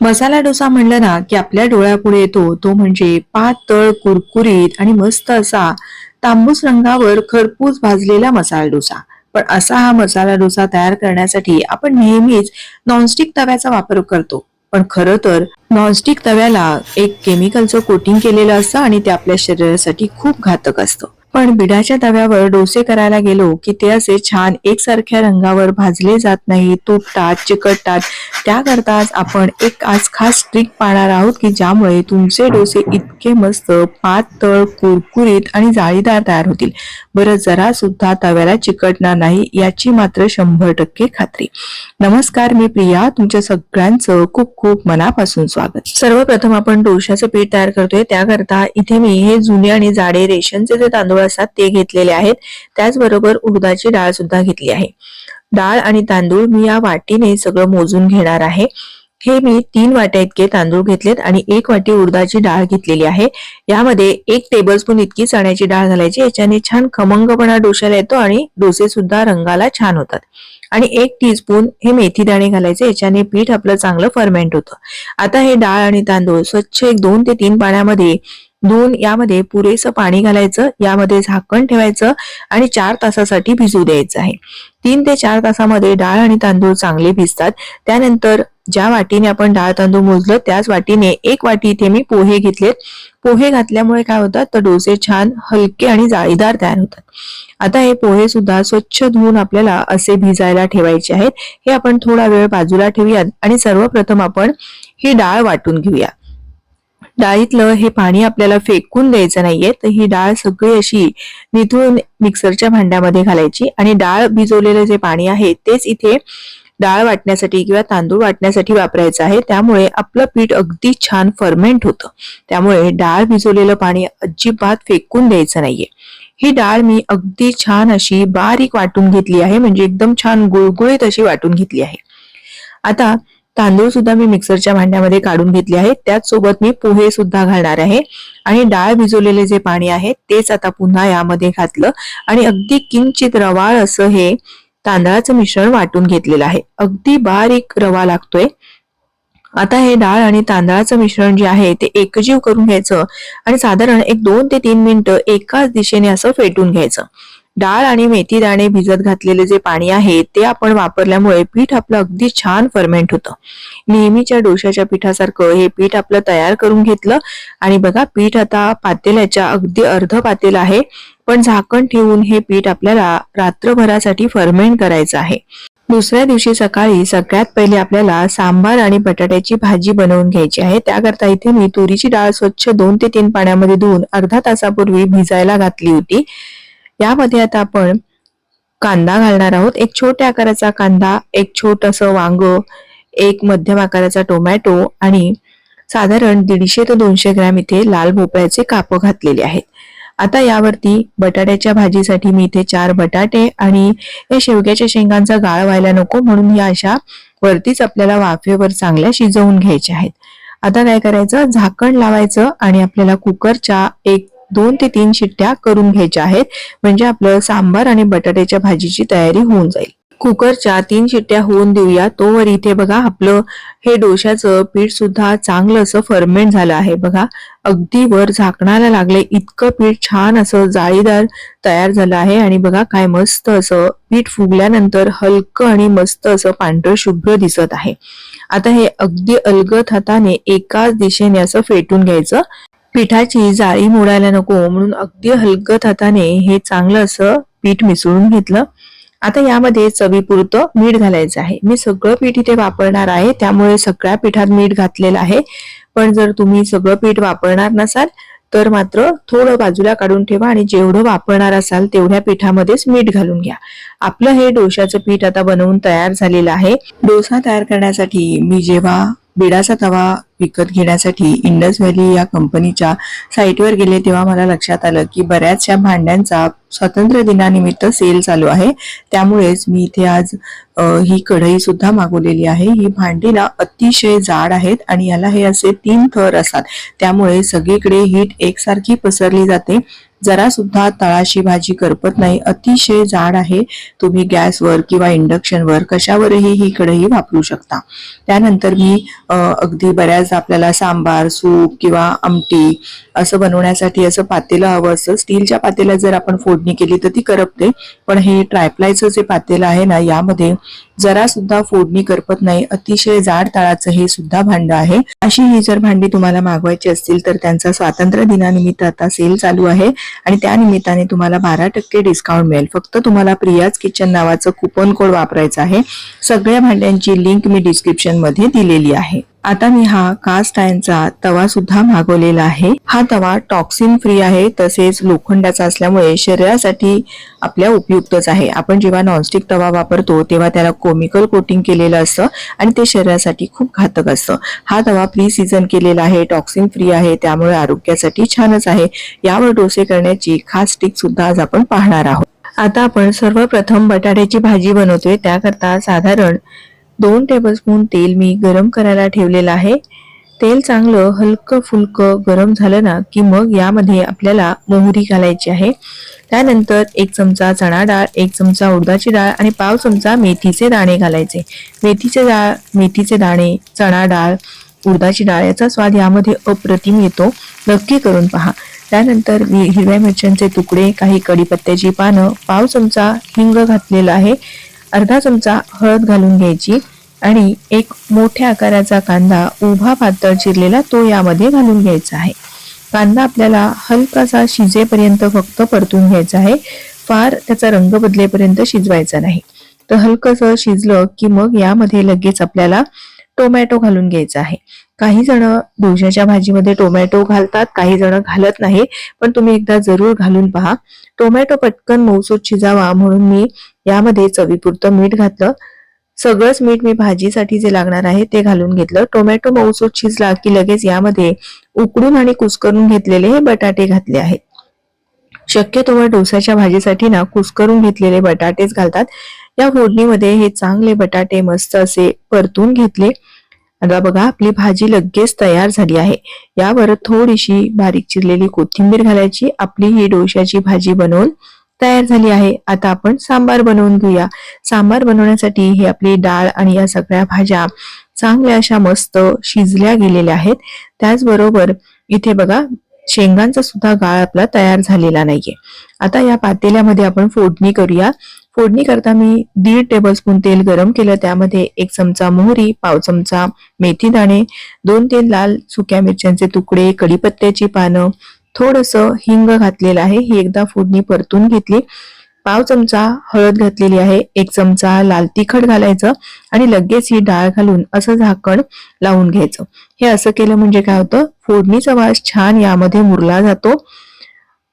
मसाला डोसा म्हणलं ना की आपल्या डोळ्यापुढे येतो तो म्हणजे पातळ कुरकुरीत आणि मस्त असा तांबूस रंगावर खरपूस भाजलेला मसाला डोसा. पण असा हा मसाला डोसा तयार करण्यासाठी आपण नेहमीच नॉनस्टिक तव्याचा वापर करतो. पण खरं तर नॉनस्टिक तव्याला एक केमिकलचं कोटिंग केलेलं असतं आणि ते आपल्या शरीरासाठी खूप घातक असतं. पण बिडाच्या तव्यावर डोसे करायला गेलो की ते असे छान एकसारख्या रंगावर भाजले जात नाही तुटतात चिकटतात. त्याकरताच आपण एक आज खास ट्रिक पाहणार आहोत की ज्यामुळे तुमचे डोसे इतके मस्त पातळ कुरकुरीत आणि जाळीदार तयार होतील. बरं जरा सुद्धा तव्याला चिकटणार नाही याची मात्र शंभर टक्के खात्री. नमस्कार मी प्रिया. तुमच्या सगळ्यांचं खूप खूप मनापासून स्वागत. सर्वप्रथम आपण डोशाचं पीठ तयार करतोय. त्याकरता इथे मी हे जुने आणि जाडे रेशनचे जे तांदूळ असतात ते घेतलेले आहेत. त्याचबरोबर उडदाची डाळ सुद्धा घेतली आहे. डाळ आणि तांदूळ मी या वाटीने सगळं मोजून घेणार आहे. हे मी तीन वाट्या इतके तांदूळ घेतलेत आणि एक वाटी उडदाची डाळ घेतलेली आहे. यामध्ये एक टेबलस्पून इतकी चण्याची डाळ घालायची. याच्याने छान खमंगपणा डोशाला येतो आणि डोसे सुद्धा रंगाला छान होतात. आणि एक टीस्पून हे मेथी दाणे घालायचे. याच्याने पीठ आपलं चांगलं फर्मेंट होतं. आता हे डाळ आणि तांदूळ स्वच्छ एक दोन ते तीन पाण्यामध्ये धुवून यामध्ये पुरेसं पाणी घालायचं यामध्ये झाकण ठेवायचं आणि चार तासासाठी भिजू द्यायचं आहे. तीन ते चार तासामध्ये डाळ आणि तांदूळ चांगले भिजतात. त्यानंतर ज्या वाटीने आपण डाळ तांदूळ मोजलं त्याच वाटीने एक वाटी इथे मी पोहे घेतलेत. पोहे घातल्यामुळे काय होतात? तर डोसे छान हलके आणि जाळीदार तयार होतात. आता हे पोहे सुद्धा स्वच्छ धुवून आपल्याला असे भिजायला ठेवायचे आहेत. हे आपण थोडा वेळ बाजूला ठेवूयात आणि सर्वप्रथम आपण ही डाळ वाटून घेऊया. डाळीतलं हे पाणी आपल्याला फेकून द्यायचं नाहीये तर ही डाळ सगळी अशी निथून मिक्सरच्या भांड्यामध्ये घालायची आणि डाळ भिजवलेलं जे पाणी आहे तेच इथे डाळ वाटण्यासाठी किंवा तांदूळ वाटण्यासाठी वापरायचं आहे. त्यामुळे आपलं पीठ अगदी छान फर्मेंट होतं. त्यामुळे डाळ भिजवलेलं पाणी अजिबात फेकून द्यायचं नाहीये. ही डाळ मी अगदी छान अशी बारीक वाटून घेतली आहे म्हणजे एकदम छान गुळगुळीत अशी वाटून घेतली आहे. आता तांदूळ सुद्धा मी मिक्सरच्या भांड्यामध्ये काढून घेतले आहेत. त्याच सोबत मी पोहे सुद्धा घालणार आहे. आणि डाळ भिजवलेले जे पाणी आहे तेच आता पुन्हा यामध्ये घातलं. आणि अगदी किंचित रवाळ असं हे तांदळाचं मिश्रण वाटून घेतलेलं आहे. अगदी बारीक रवा लागतोय. आता हे डाळ आणि तांदळाचं मिश्रण जे आहे ते एकजीव करून घ्यायचं आणि साधारण एक दोन ते तीन मिनिटं एकाच दिशेने असं फेटून घ्यायचं. डाळ आणि मेथी दाणे भिजत घातलेले जे पाणी आहे ते आपण वापरल्यामुळे पीठ आपलं अगदी छान फर्मेंट होतं. नेहमीच्या डोशाच्या पिठासारखं हे पीठ आपलं तयार करून घेतलं. आणि बघा पीठ आता पातेल्याच्या अगदी अर्ध पातेल आहे. पण झाकण ठेवून हे पीठ आपल्याला रात्रभरासाठी फर्मेंट करायचं आहे. दुसऱ्या दिवशी सकाळी सगळ्यात पहिले आपल्याला सांबार आणि बटाट्याची भाजी बनवून घ्यायची आहे. त्याकरता इथे मी तुरीची डाळ स्वच्छ दोन ते तीन पाण्यामध्ये धुवून अर्धा तासापूर्वी भिजायला घातली होती. यामध्ये आता आपण कांदा घालणार आहोत. एक छोट्या आकाराचा कांदा एक छोटस वांग एक मध्यम आकाराचा टोमॅटो आणि साधारण दीडशे ते दोनशे ग्रॅम इथे लाल भोपळ्याचे काप घातलेले आहेत. आता यावरती बटाट्याच्या भाजीसाठी मी इथे चार बटाटे आणि या शेवग्याच्या शेंगांचा गाळ व्हायला नको म्हणून या अशा वरतीच आपल्याला वाफेवर चांगल्या शिजवून घ्यायच्या आहेत. आता काय करायचं? झाकण लावायचं आणि आपल्याला कुकरच्या एक दोन ते तीन शिट्ट्या करून घ्यायच्या आहेत. म्हणजे आपलं सांबार आणि बटाट्याच्या भाजीची तयारी होऊन जाईल. कुकरच्या तीन शिट्ट्या होऊन देऊया. तोवर इथे बघा आपलं हे डोशाचं पीठ सुद्धा चांगलं असं फर्मेंट झालं आहे. बघा अगदी वर झाकणाला लागले. इतकं पीठ छान असं जाळीदार तयार झालं आहे. आणि बघा काय मस्त असं पीठ फुगल्यानंतर हलकं आणि मस्त असं पांढरं शुभ्र दिसत आहे. आता हे अगदी अलगद हाताने एकाच दिशेने असं फेटून घ्यायचं. पिठाची जाळी मोडायला नको म्हणून अगदी हलकत हाताने हे चांगलं असं पीठ मिसळून घेतलं. आता यामध्ये चवीपुरतं मीठ घालायचं आहे. मी सगळं पीठ इथे वापरणार आहे त्यामुळे सगळ्या पिठात मीठ घातलेलं आहे. पण जर तुम्ही सगळं पीठ वापरणार नसाल तर मात्र थोडं बाजूला काढून ठेवा आणि जेवढं वापरणार असाल तेवढ्या पिठामध्येच मीठ घालून घ्या. आपलं हे डोशाचं पीठ आता बनवून तयार झालेलं आहे. डोसा तयार करण्यासाठी मी जेव्हा बिडाचा तवा विकत घेण्यासाठी इंडस व्हॅली या कंपनीच्या साईटवर गेले तेव्हा मला लक्षात आलं की बऱ्याचशा भांड्यांचा स्वातंत्र्य दिनानिमित्त सेल चालू आहे. त्यामुळेच मी इथे आज ही कढई सुद्धा मागवलेली आहे. ही भांडी ना अतिशय जाड आहेत आणि याला हे असे तीन थर असतात. त्यामुळे सगळीकडे हीट एकसारखी पसरली जाते. जरा सुद्धा तळाशी भाजी करपत नाही. अतिशय जाड आहे. तुम्ही गॅसवर किंवा इंडक्शनवर कशावरही ही कढई वापरू शकता. त्यानंतर मी अगदी बऱ्याच आपल्याला सांबार सूप किंवा आमटी असं बनवण्यासाठी असं पातेलं हवं असतं. स्टीलच्या पातेल्यात जर आपण फोडणी केली तर ती करपते. पण हे ट्रायप्लायचं जे पातेलं आहे ना यामध्ये जरा सुद्धा फोडणी करपत नाही. अतिशय जाड तळाचं हे सुद्धा भांड आहे. अशी ही जर भांडी तुम्हाला मागवायची असतील तर त्यांचा स्वातंत्र्य दिनानिमित्त आता सेल चालू आहे आणि त्या निमित्ताने तुम्हाला बारा टक्के डिस्काउंट मिळेल. फक्त तुम्हाला प्रियाज किचन नावाचं कुपन कोड वापरायचं आहे. सगळ्या भांड्यांची लिंक मी डिस्क्रिप्शनमध्ये दिलेली आहे. आता मी हा कास्ट आयनचा तवा सुद्धा मागवलेला आहे. हा तवा टॉक्सिन फ्री आहे. तसेच लोखंडाचा असल्यामुळे शरीरासाठी आपल्या उपयुक्तच आहे. आपण जेव्हा नॉनस्टिक तवा वापरतो तेव्हा त्याला कोमिकल कोटिंग केलेलं असतं आणि ते शरीरासाठी खूप घातक असतं. हा तवा प्री सीझन केलेला आहे टॉक्सिन फ्री आहे त्यामुळे आरोग्यासाठी छानच आहे. यावर डोसे करण्याची खास टिक सुद्धा आज आपण पाहणार आहोत. आता आपण सर्वप्रथम बटाट्याची भाजी बनवतोय. त्याकरता साधारण दोन टेबलस्पून तेल मी गरम करायला ठेवलेलं आहे. तेल चांगलं हलकं फुलकं गरम झालं ना की मग यामध्ये आपल्याला मोहरी घालायची आहे. त्यानंतर एक चमचा चणा डाळ एक चमचा उडदाची डाळ आणि पाव चमचा मेथीचे दाणे घालायचे. मेथीचे डाळ मेथीचे दाणे चणा डाळ उडदाची डाळ याचा स्वाद यामध्ये अप्रतिम येतो. नक्की करून पहा. त्यानंतर मी हिरव्या मिरच्यांचे तुकडे काही कढीपत्त्याची पानं पाव चमचा हिंग घातलेला आहे. अर्धा चमचा हळद घालून घ्यायची. आणि एक मोठ्या आकाराचा कांदा उभा पातळ चिरलेला तो यामध्ये घालून घ्यायचा आहे. कांदा आपल्याला हलकासा शिजेपर्यंत फक्त परतून घ्यायचा आहे. फार त्याचा रंग बदलेपर्यंत शिजवायचा नाही. तर हलकस शिजलं की मग यामध्ये लगेच आपल्याला टोमॅटो घालून घ्यायचा आहे. काही जण डोशाच्या भाजीमध्ये टोमॅटो घालतात काही जण घालत नाही. पण तुम्ही एकदा जरूर घालून पहा. टोमॅटो पटकन मौसूद शिजावा म्हणून मी यामध्ये चवीपुरतं मीठ घातलं. सगळंच मीठ मी भाजीसाठी जे लागणार आहे ते घालून घेतलं. टोमॅटो मऊसूत शिजला की लगेच यामध्ये उकडून आणि कुस्करून घेतलेले हे बटाटे घातले आहेत. शक्यतोवर डोसाच्या भाजीसाठी ना कुस्करून घेतलेले बटाटेच घालतात. या फोडणीमध्ये हे चांगले बटाटे मस्त असे परतून घेतले. आता बघा आपली भाजी लगेच तयार झाली आहे. यावर थोडीशी बारीक चिरलेली कोथिंबीर घालायची. आपली ही डोशाची भाजी बनवून तयार झाली आहे. आता आपण सांबार बनवून घेऊया. सांबार बनवण्यासाठी ही आपली डाळ आणि या सगळ्या भाज्या चांगल्या अशा मस्त शिजल्या गेलेल्या आहेत. त्याचबरोबर इथे बघा शेंगांचा सुद्धा गाळ आपला तयार झालेला नाहीये. आता या पातेल्यामध्ये आपण फोडणी करूया. फोडणी करता मी दीड टेबलस्पून तेल गरम केलं. त्यामध्ये एक चमचा मोहरी पाव चमचा मेथी दाणे दोन तीन लाल सुक्या मिरच्यांचे तुकडे कढीपत्त्याची पानं थोडस हिंग घातलेलं आहे. ही एकदा फोडणी परतून घेतली. पाव चमचा हळद घातलेली आहे. एक चमचा लाल तिखट घालायचं आणि लगेच ही डाळ घालून असं झाकण लावून घ्यायचं. हे असं केलं म्हणजे काय होतं? फोडणीचा वास छान यामध्ये मुरला जातो.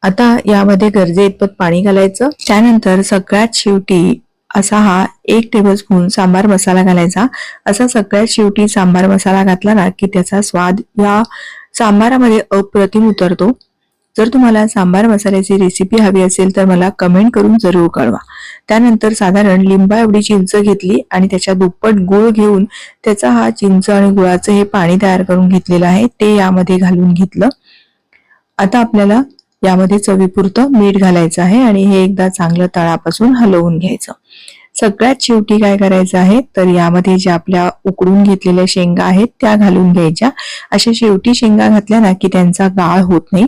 आता यामध्ये गरजे इतपत पाणी घालायचं. त्यानंतर सगळ्यात शेवटी असा हा एक टेबलस्पून सांबार मसाला घालायचा. असा सगळ्यात शेवटी सांबार मसाला घातला ना की त्याचा स्वाद या सांबारामध्ये अप्रतिम उतरतो. जर तुम्हाला सांबार मसाल्याची रेसिपी हवी असेल तर मला कमेंट करून जरूर कळवा. त्यानंतर साधारण लिंबा एवढी चिंच घेतली आणि त्याच्या दुप्पट गुळ घेऊन त्याचा हा चिंच आणि गुळाचं हे पाणी तयार करून घेतलेलं आहे. ते यामध्ये घालून घेतलं. आता आपल्याला यामध्ये चवीपुरतं मीठ घालायचं आहे आणि हे एकदा चांगलं तळापासून हलवून घ्यायचं. सगळ्यात शेवटी काय करायचं आहे? तर यामध्ये ज्या आपल्या उकडून घेतलेल्या शेंगा आहेत त्या घालून घ्यायच्या. अशा शेवटी शेंगा घातल्या ना की त्यांचा गाळ होत नाही.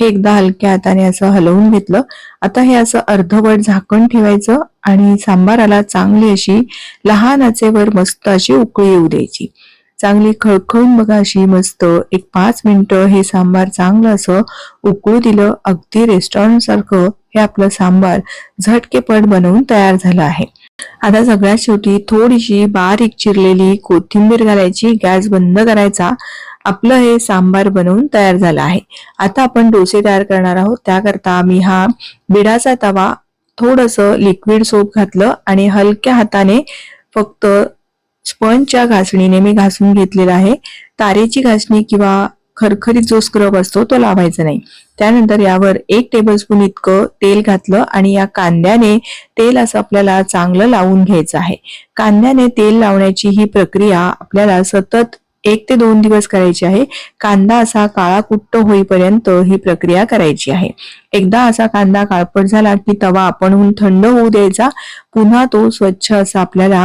हे एकदा हलक्या हाताने असं हलवून घेतलं. आता हे असं अर्धवट झाकण ठेवायचं आणि सांबाराला चांगली अशी लहान आचेवर मस्त अशी उकळी येऊ द्यायची. चांगली खळखळून बघा अशी मस्त एक पाच मिनिटं हे सांबार चांगलं असं उकळू दिलं. अगदी रेस्टॉरंट सारखं हे आपलं सांबार झटकेपट बनवून तयार झालं आहे. आता सगळ्यात शेवटी थोडीशी बारीक चिरलेली कोथिंबीर घालायची. गॅस बंद करायचा. आपलं हे सांबार बनवून तयार झालं आहे. आता आपण डोसे तयार करणार आहोत. त्याकरता मी हा बिडाचा तवा थोडस लिक्विड सोप घातलं आणि हलक्या हाताने फक्त स्पंजच्या घासणीने मी घासून घेतलेला आहे. तारेची घासणी किंवा खरखरीत जो स्क्रब असतो तो लावायचा नाही. त्यानंतर यावर एक टेबलस्पून इतकं तेल घातलं आणि या कांद्याने तेल असं आपल्याला चांगलं लावून घ्यायचं आहे. कांद्याने तेल लावण्याची ही प्रक्रिया आपल्याला सतत एक ते दोन दिवस करायची आहे. कांदा असा काळा कुट्ट होईपर्यंत ही प्रक्रिया करायची आहे. एकदा असा कांदा काळपट झाला की तवा आपणहून थंड होऊ द्यायचा. पुन्हा तो स्वच्छ असा आपल्याला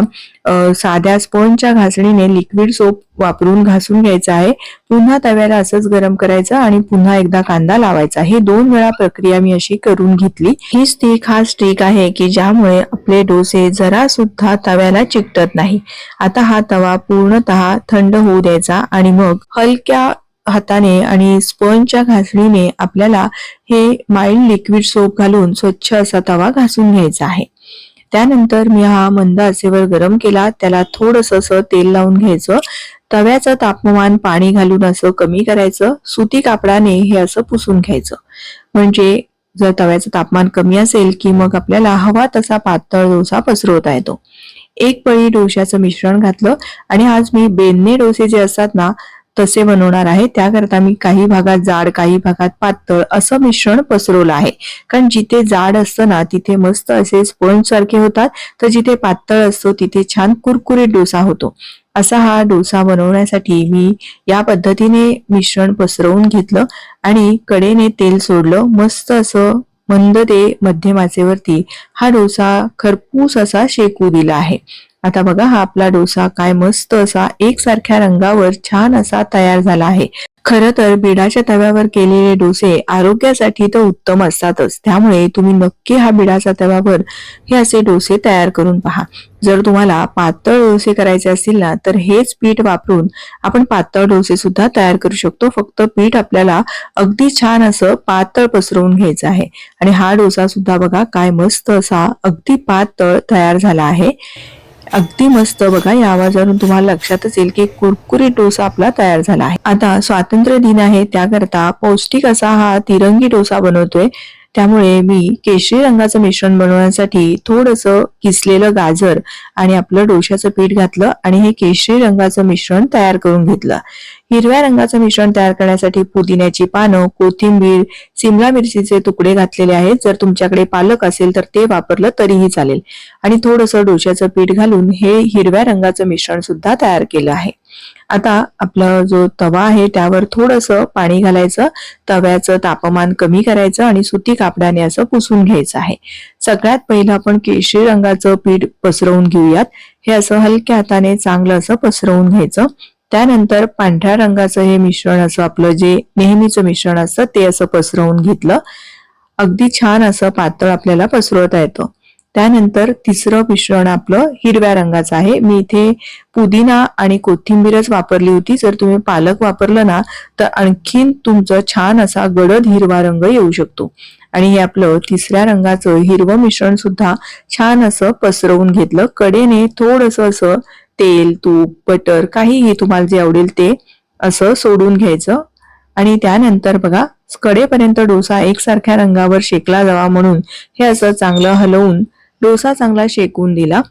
साध्या स्पॉनच्या घासणीने लिक्विड सोप वापरून घासून घ्यायचा आहे. पुन्हा तव्याला असंच गरम करायचं आणि पुन्हा एकदा कांदा लावायचा. हे दोन वेळा प्रक्रिया मी अशी करून घेतली. ही स्टिक हा स्टिक आहे की ज्यामुळे आपले डोसे जरा सुद्धा तव्याला चिकटत नाही. आता हा तवा पूर्णतः थंड होऊ द्यायचा आणि मग हलक्या हाताने आणि स्पंजच्या घासणीने आपल्याला हे माइल्ड लिक्विड सोप घालून स्वच्छ असा तवा घासून घ्यायचा आहे. त्यानंतर मी हा मंद आचेवर गरम केला. त्याला थोडस असं तेल लावून घ्यायचं. तव्याचं तापमान पाणी घालून असं कमी करायचं. सुती कापडाने हे असं पुसून घ्यायचं. म्हणजे जर तव्याचं तापमान कमी असेल की मग आपल्याला हवा तसा पातळ डोसा पसरवता येतो. एक पळी डोश्याचं मिश्रण घातलं आणि आज मी बेनने डोसे जे असतात ना तसे बनवणार आहे. त्याकरता मी काही भागात जाड काही भागात पातळ असं मिश्रण पसरवलं आहे. कारण जिथे जाड असतं ना तिथे मस्त असे स्पंज सारखे होतात. तर जिथे पातळ असतो तिथे छान कुरकुरीत डोसा होतो. असा हा डोसा बनवण्यासाठी मी या पद्धतीने मिश्रण पसरवून घेतलं आणि कडेने तेल सोडलं. मस्त असं मंद ते मध्यमाचेवरती हा डोसा खरपूस असा शेकू दिला आहे. आता बघा हा आपला डोसा काय मस्त असा एकसारख्या रंगावर छान असा तयार झाला आहे. खरं तर बिडाच्या तव्यावर केलेले डोसे आरोग्यासाठी तर उत्तम असतातच. त्यामुळे तुम्ही नक्की हा बिडाच्या तव्यावर हे असे डोसे तयार करून पहा. जर तुम्हाला पातळ डोसे करायचे असतील ना तर हेच पीठ वापरून आपण पातळ डोसे सुद्धा तयार करू शकतो. फक्त पीठ आपल्याला अगदी छान असं पातळ पसरवून घ्यायचं आहे. आणि हा डोसा सुद्धा बघा काय मस्त असा अगदी पातळ तयार झाला आहे. अगदी मस्त. बघा या आवाजावरून तुम्हाला लक्षातच येईल की कुरकुरीत डोसा आपला तयार झाला आहे. आता स्वातंत्र्य दिन आहे त्याकरता पौष्टिक असा हा तिरंगी डोसा बनवतोय. त्यामुळे मी केशरी रंगाचं मिश्रण बनवण्यासाठी थोडस किसलेलं गाजर आणि आपलं डोश्याचं पीठ घातलं आणि हे केशरी रंगाचं मिश्रण तयार करून घेतलं. हिरव्या रंगाचं मिश्रण तयार करण्यासाठी पुदिन्याची पानं कोथिंबीर सिमला मिरचीचे तुकडे घातलेले आहेत. जर तुमच्याकडे पालक असेल तर ते वापरलं तरीही चालेल. आणि थोडंसं डोश्याचं पीठ घालून हे हिरव्या रंगाचं मिश्रण सुद्धा तयार केलं आहे. आता आपला जो तवा आहे त्यावर थोडंसं पाणी घालायचं तव्याचं तापमान कमी करायचं आणि सुती कापडाने असं पुसून घ्यायचं आहे. सगळ्यात पहिलं आपण केशरी रंगाचं पीठ पसरवून घेऊयात. हे असं हलक्या हाताने चांगलं असं पसरवून घ्यायचं. त्यानंतर पांढऱ्या रंगाचं हे मिश्रण असं आपलं जे नेहमीचं मिश्रण असतं ते असं पसरवून घेतलं. अगदी छान असं पातळ आपल्याला पसरवता येतं. त्यानंतर तिसरं मिश्रण आपलं हिरव्या रंगाचं आहे. मी इथे पुदिना आणि कोथिंबीरच वापरली होती. जर तुम्ही पालक वापरलं ना तर आणखीन तुमचं छान असा गडद हिरवा रंग येऊ शकतो. आणि हे आपलं तिसऱ्या रंगाचं हिरवं मिश्रण सुद्धा छान असं पसरवून घेतलं. कडेने थोडस असं तेल तूप बटर काहीही तुम्हाला जे आवडेल ते असं सोडून घ्यायचं. आणि त्यानंतर बघा कडेपर्यंत डोसा एकसारख्या रंगावर शेकला जावा म्हणून हे असं चांगलं हलवून डोसा चांगला शेकून दिला.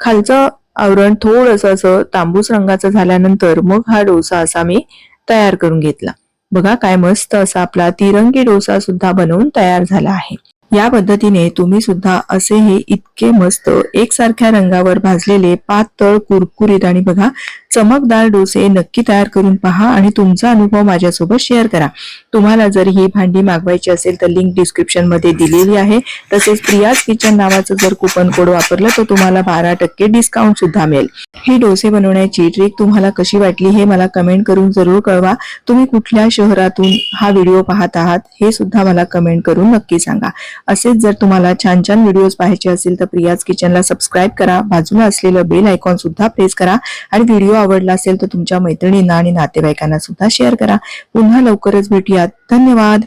खालचं आवरण थोडस असं तांबूस रंगाचं झाल्यानंतर मग हा डोसा असा मी तयार करून घेतला. बघा काय मस्त असा आपला तिरंगी डोसा सुद्धा बनवून तयार झाला आहे. या पद्धतीने तुम्ही सुद्धा असे हे इतके मस्त एकसारख्या रंगावर भाजलेले पातळ कुरकुरीत आणि बघा चमकदार डोसे नक्की तयार करून पहा आणि तुमचा अनुभव माझ्यासोबत शेअर करा. तुम्हाला जर ही भांडी मागवायची असेल तर लिंक डिस्क्रिप्शनमध्ये दिलेली आहे. तसेच प्रियाज किचन नावाचं जर कुपन कोड वापरलं तर तुम्हाला बारा टक्के डिस्काउंट सुद्धा मिळेल. ही डोसे बनवण्याची ट्रिक तुम्हाला कशी वाटली हे मला कमेंट करून जरूर कळवा. तुम्ही कुठल्या शहरातून हा व्हिडिओ पाहत आहात हे सुद्धा मला कमेंट करून नक्की सांगा. असेच जर तुम्हाला छान छान व्हिडिओज पाहायचे असेल तर प्रियाज किचनला सबस्क्राईब करा. बाजूला असलेलं बेल आयकॉन सुद्धा प्रेस करा. आणि व्हिडिओ आवडला असेल तर तुमच्या मैत्रिणींना आणि नातेवाईकांना सुद्धा शेअर करा. पुन्हा लवकरच भेटूयात. धन्यवाद.